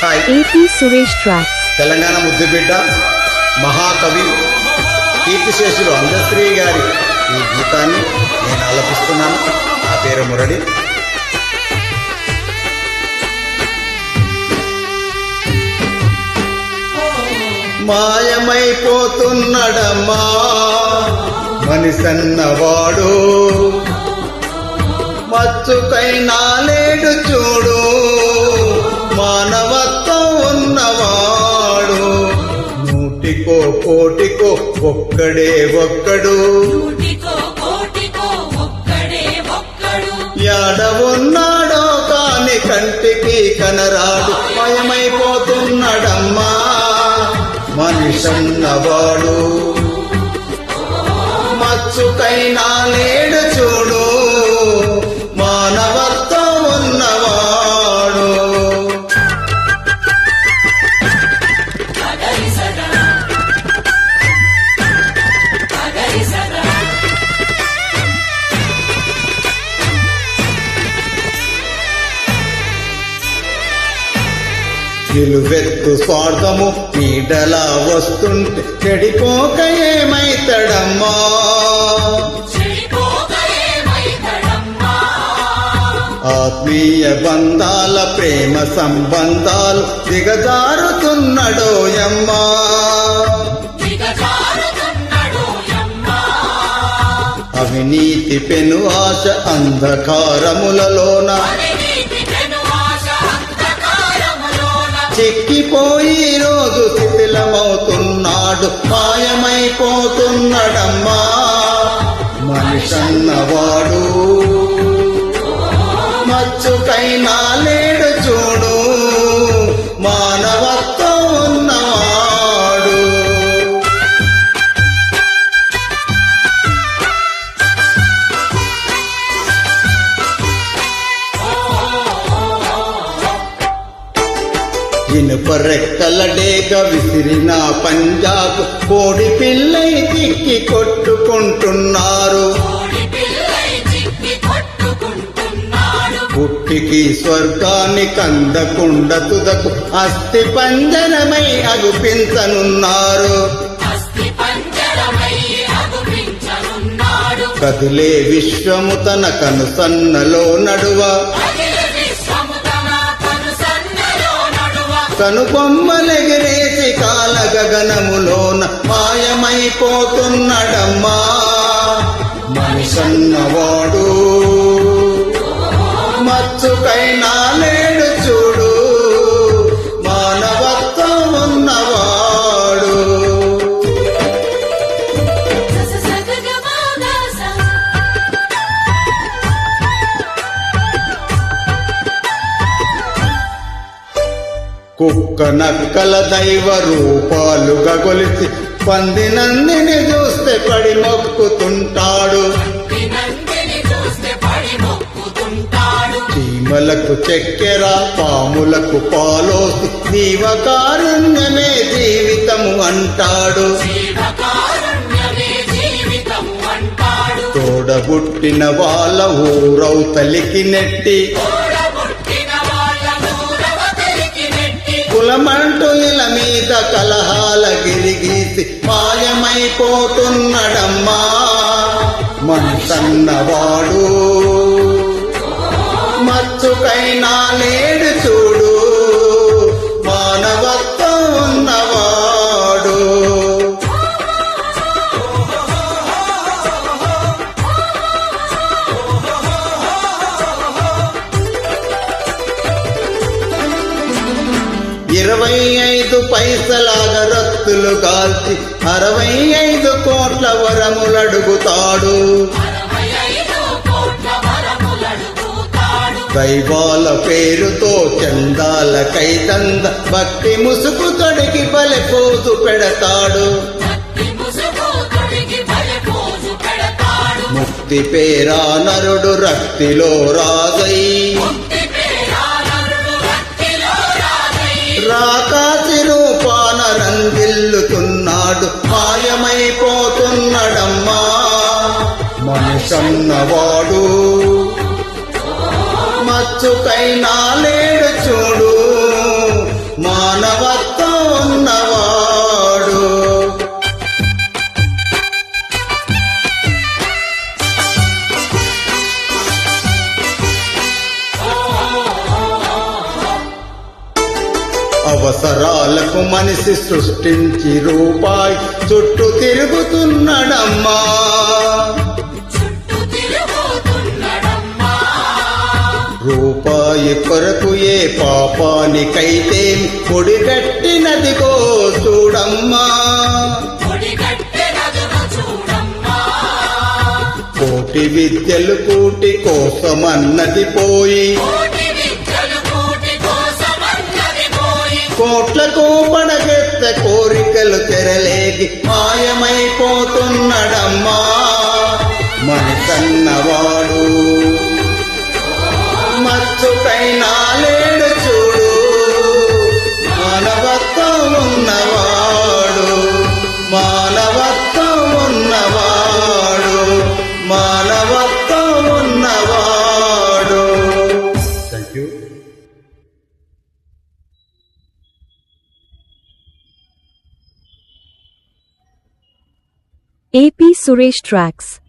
AP Suresh Tracks. Telangana ముద్దుబిడ్డ మహాకవి కీర్తిశేషులు అందశ్రీ గారి ఈ గీతాన్ని నేను ఆలపిస్తున్నాను. నా పేరు మురళి. మాయమైపోతున్నడమ్మా మనిసన్నవాడు. మచ్చుకైనా లేడు చూడు. నూటికో కోటికో ఒక్కడే ఒక్కడు. కోటికో ఒక్కడే ఒక్కడు. యాడ ఉన్నాడో కాని కంటికి కనరాడు మయమైపోతున్నాడమ్మా మనిషన్నవాడు మచ్చుకైనా నిలువెత్తు స్వార్థము నీడలా వస్తుంటే చెడిపోక ఏమైతడమ్మా? ఆత్మీయ బంధాల ప్రేమ సంబంధాలు దిగజారుతున్నడోయమ్మా అవినీతి పెను ఆశ అంధకారములలోన చిక్కిపోయి రోజు శిథిలమవుతున్నాడు. మాయమైపోతున్నాడమ్మా. మనిషన్నవాడు. మచ్చుకైనా ఇనుప రెక్కల డేగ విసిరిన పంజాబ్ కోడి పిల్లై తిక్కి కొట్టుకుంటున్నారు. పుట్టికి స్వర్గాన్ని కందకుండ తుదకు అస్థి పంజరమై అగుపించనున్నారు. కదిలే విశ్వము తన కను సన్నలో నడువ. కనుబొమ్మలెగిరేసి కాల గగనములోన మాయమైపోతున్నడమ్మా. మనిషన్నవాడు. మచ్చుకైనా కుక్క నక్కల దైవ రూపాలుగా కొలిచి పందినందిని చూస్తే పడి మొక్కుతుంటాడు. చూస్తే పడి మొక్కుతుంటాడు చీమలకు చక్కెర పాములకు పాలో జీవకారుణ్యమే జీవితము అంటాడు. తోడబుట్టిన వాళ్ళ ఊరవుతలికి నెట్టి కులమంటూ ఇల మీద కలహాల గిరిగీసి మాయమైపోతున్నడమ్మా. మనసన్నవాడు. మచ్చుకైనా లేడు చూ ఇరవై ఐదు పైసలాగ రత్తులు కాల్చి అరవై ఐదు కోట్ల వరములడుగుతాడు. దైవాల పేరుతో చందాల కైతంద భక్తి ముసుగు తొడిగి బలెపోతు పెడతాడు పెడతాడు. ముక్తి పేరా నరుడు రక్తిలో రాజై. నాడు మాయమైపోతున్నడమ్మా మనిషన్నవాడు. మచ్చుకైనా లేడు చూడు. మానవత్వం ఉన్నవాడు. అవసరాలకు మనిషి సృష్టించి రూపాయి చుట్టూ తిరుగుతున్నాడమ్మా. తిరుగుతున్నడమ్మా రూపాయి కొరకు ఏ పాపానికైతే పొడిగట్టినదిగో చూడమ్మా పొడిగట్టె చూడమ్మా. కోటి విద్యలు కూటి కోసమన్నది పోయి కోట్లకు పడగెత్త కోరికలు తెరలేగి మాయమైపోతున్నాడమ్మా. మన కన్నవాడు మచ్చుకైనా AP Suresh Tracks